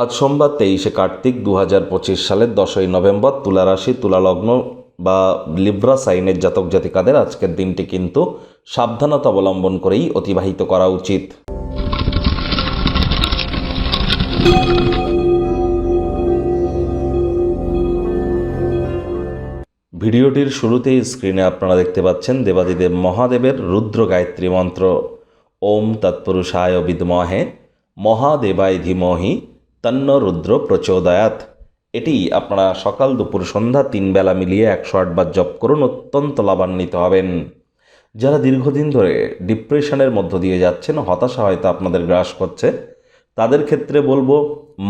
আজ সোমবার তেইশে কার্তিক দু হাজার পঁচিশ সালের দশই নভেম্বর তুলা রাশি, তুলা লগ্ন বা লিব্রা সাইনের জাতক জাতিকাদের আজকের দিনটি কিন্তু সাবধানতা অবলম্বন করেই অতিবাহিত করা উচিত। ভিডিওটির শুরুতেই স্ক্রিনে আপনারা দেখতে পাচ্ছেন দেবাদিদেব মহাদেবের রুদ্র গায়ত্রী মন্ত্র, ওম তৎপুরুষায় বিদ্মহে, মহাদেবায় ধীমহি তন্ন রুদ্র প্রচোদয়াত। এটি আপনারা সকাল দুপুর সন্ধ্যা তিন বেলা মিলিয়ে একশো আটবার জপ করুন, অত্যন্ত লাভান্বিত হবেন। যারা দীর্ঘদিন ধরে ডিপ্রেশনের মধ্য দিয়ে যাচ্ছেন, হতাশা হয়তো আপনাদের গ্রাস করছে। তাদের ক্ষেত্রে বলব,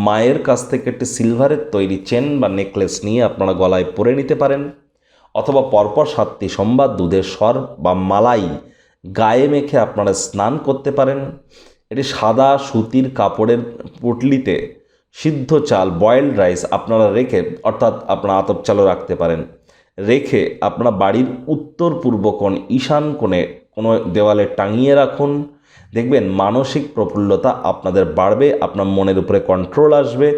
মায়ের কাছ থেকে একটি সিলভারের তৈরি চেন বা নেকলেস নিয়ে আপনারা গলায় পরে নিতে পারেন। অথবা পরপর সাতটি সোমবার দুধের সর বা মালাই গায়ে মেখে আপনারা স্নান করতে পারেন। এটি সাদা সুতির কাপড়ের পুটলিতে সিদ্ধ চাল বয়েলড রাইস আপনারা রেখে, অর্থাৎ আপনারা আতপ চালও রাখতে পারেন। রেখে আপনারা বাড়ির উত্তর পূর্ব কোণ, ঈশান কোণে কোনো দেওয়ালে টাঙিয়ে রাখুন। দেখবেন মানসিক প্রফুল্লতা আপনাদের বাড়বে, আপনার মনের উপরে কন্ট্রোল আসবে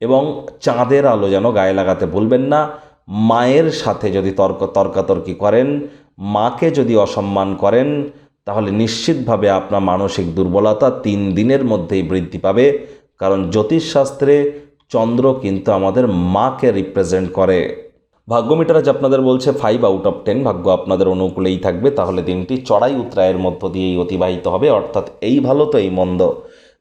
এবং চাঁদের আলো যেন গায়ে লাগাতে ভুলবেন না। মায়ের সাথে যদি তর্ক, তর্কাতর্কি করেন, মাকে যদি অসম্মান করেন, তাহলে নিশ্চিতভাবে আপনার মানসিক দুর্বলতা তিন দিনের মধ্যেই বৃদ্ধি পাবে। কারণ জ্যোতিষশাস্ত্রে চন্দ্র কিন্তু আমাদের মাকে রিপ্রেজেন্ট করে। ভাগ্য মিটার আজ আপনাদের বলছে ফাইভ আউট অফ টেন ভাগ্য আপনাদের অনুকূলেই থাকবে, তাহলে দিনটি চড়াই উত্তরায়ের মধ্য দিয়েই অতিবাহিত হবে, অর্থাৎ এই ভালো তো এই মন্দ।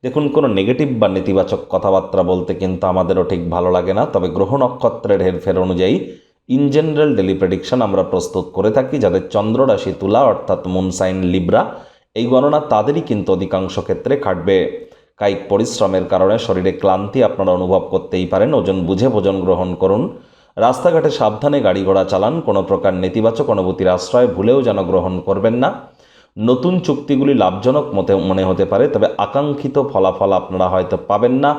দেখুন, কোনো নেগেটিভ বা নেতিবাচক কথাবার্তা বলতে কিন্তু আমাদেরও ঠিক ভালো লাগে না, তবে গ্রহ নক্ষত্রের হেরফের অনুযায়ী ইন জেনারেল ডেলি প্রেডিকশন আমরা প্রস্তুত করে থাকি, যাদের চন্দ্র রাশি তুলা, অর্থাৎ মুনসাইন লিব্রা এই গণনা তাদেরই কিন্তু অধিকাংশ ক্ষেত্রে খাটবে। কায়িক পরিশ্রমের কারণে শরীরে ক্লান্তি আপনারা অনুভব করতেই পারেন। ওজন বুঝে ভোজন গ্রহণ করুন। রাস্তাঘাটে সাবধানে গাড়ি ঘোড়া চালান। কোনো প্রকার নেতিবাচক অনুভূতির আশ্রয় ভুলেও যেন গ্রহণ করবেন না। নতুন চুক্তিগুলি লাভজনক মতে মনে হতে পারে, তবে আকাঙ্ক্ষিত ফলাফল আপনারা হয়তো পাবেন না।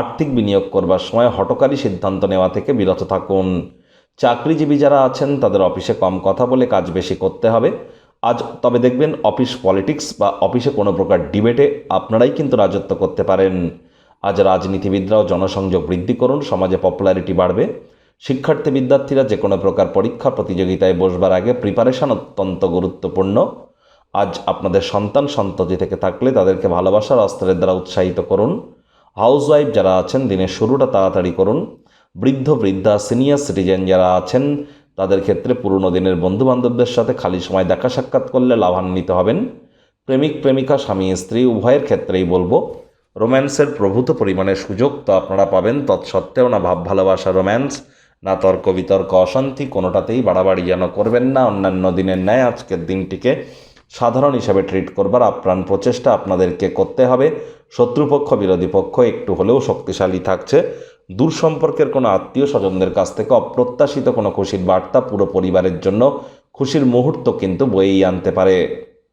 আর্থিক বিনিয়োগ করবার সময় হটকারী সিদ্ধান্ত নেওয়া থেকে বিরত থাকুন। চাকরিজীবী যারা আছেন, তাদের অফিসে কম কথা বলে কাজ বেশি করতে হবে। আজ তবে দেখবেন অফিস পলিটিক্স বা অফিসে কোনো প্রকার ডিবেটে আপনারাই কিন্তু রাজত্ব করতে পারেন। আজ রাজনীতিবিদরাও জনসংযোগ বৃদ্ধি করুন, সমাজে পপুলারিটি বাড়বে। শিক্ষার্থী বিদ্যার্থীরা যে কোনো প্রকার পরীক্ষা প্রতিযোগিতায় বসবার আগে প্রিপারেশন অত্যন্ত গুরুত্বপূর্ণ। আজ আপনাদের সন্তান সন্ততি থেকে থাকলে তাদেরকে ভালোবাসার অস্ত্রের দ্বারা উৎসাহিত করুন। হাউসওয়াইফ যারা আছেন, দিনের শুরুটা তাড়াতাড়ি করুন। বৃদ্ধ, বৃদ্ধা সিনিয়র সিটিজেন যারা আছেন তাদের ক্ষেত্রে পুরনো দিনের বন্ধুবান্ধবদের সাথে খালি সময় দেখা সাক্ষাৎ করলে লাভান্বিত হবেন। প্রেমিক, প্রেমিকা, স্বামী, স্ত্রী, উভয়ের ক্ষেত্রেই বলব, রোম্যান্সের প্রভূত পরিমাণের সুযোগ তো আপনারা পাবেন। তৎসত্ত্বেও না ভাব, ভালোবাসা, রোম্যান্স, না তর্ক, বিতর্ক, অশান্তি, কোনোটাতেই বাড়াবাড়ি যেন করবেন না। অন্যান্য দিনের ন্যায় আজকের দিনটিকে সাধারণ হিসাবে ট্রিট করবার আপ্রাণ প্রচেষ্টা আপনাদেরকে করতে হবে। শত্রুপক্ষ, বিরোধী পক্ষ একটু হলেও শক্তিশালী থাকছে। দূর সম্পর্কের কোনো আত্মীয় স্বজনদের কাছ থেকে অপ্রত্যাশিত কোনো খুশির বার্তা পুরো পরিবারের জন্য খুশির মুহূর্ত কিন্তু বয়েই আনতে পারে।